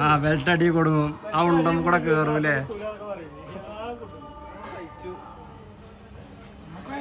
ആ ബെൽറ്റ് അടി കൊടുക്കും ആ ഉണ്ടം കൂടെ കേറൂലേ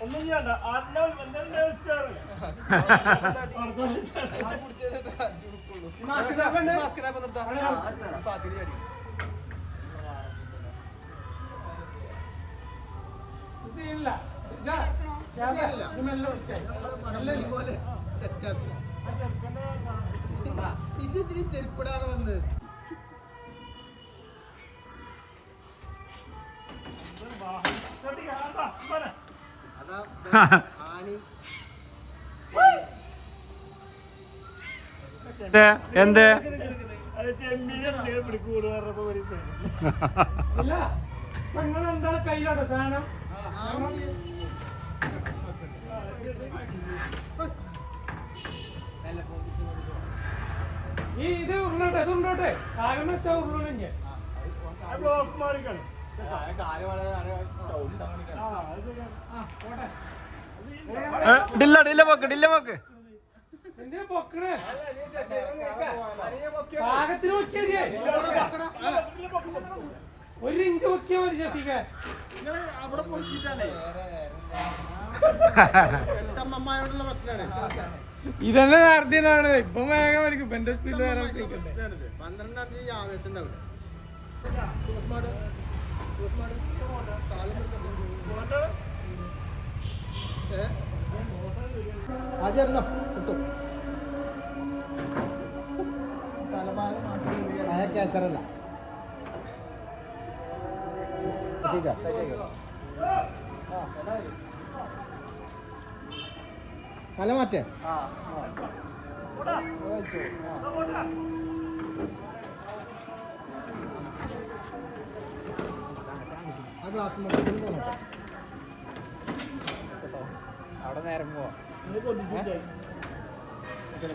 ഒന്നും വെച്ചേ ചെരുപ്പിടാതെ വന്ന് ഈ ഇത് ഉരുളോട്ടെ ഇത് ഉരുളോട്ടെ. കാരണം വെച്ചാൽ ഉരുളോനെ ബ്ലോക്ക് മാറിക്കണം ഡില്ല ഡില്ല പോക്ക് ഡില്ല പോക്ക്. പാകത്തിന് പൊക്കിയതേ ഒരു ഇഞ്ച് പൊക്കിയാ മതി ഷഫീഖ. അവിടെ പ്രശ്നമാണ് ഇതന്നെ നേരത്തിനാണ് ഇപ്പൊ വേഗം എന്റെ സ്പീഡ് വേറെ പ്രശ്നമാണിത് പന്ത്രണ്ടാം തീയതി ആവേശം ഉണ്ടാവില്ല? ആചരണം. കിട്ടും. അയ ക്യാച്ചറല്ല തല മാറ്റേ. ആ ഗ്ലാസ് മൊത്തത്തിൽ പോകണം അവിടെ നേരം പോവാ.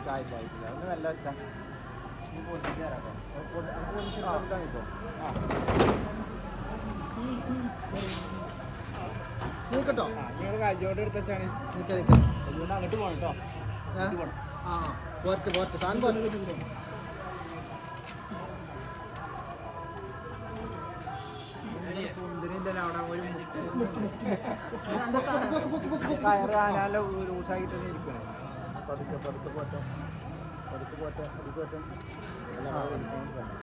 കായ്ക്കായിട്ടില്ല അവിടെ നല്ല വെച്ചാ. നീക്കട്ടോ. നിങ്ങൾ കാഴ്ചയോട് എടുത്താണ് നിൽക്കാം അങ്ങോട്ട് പോകണം കേട്ടോ? ആ പോരട്ടെ പോരട്ടെ. താൻ കയറ് ആനാല ലൂസായിട്ട് തന്നെ ഇരിക്കണം പതുക്കെ പതുക്കെ പോട്ടെ. പതുക്കെ പോട്ടെ പതുക്കെ പോട്ടെ. അവിടെ.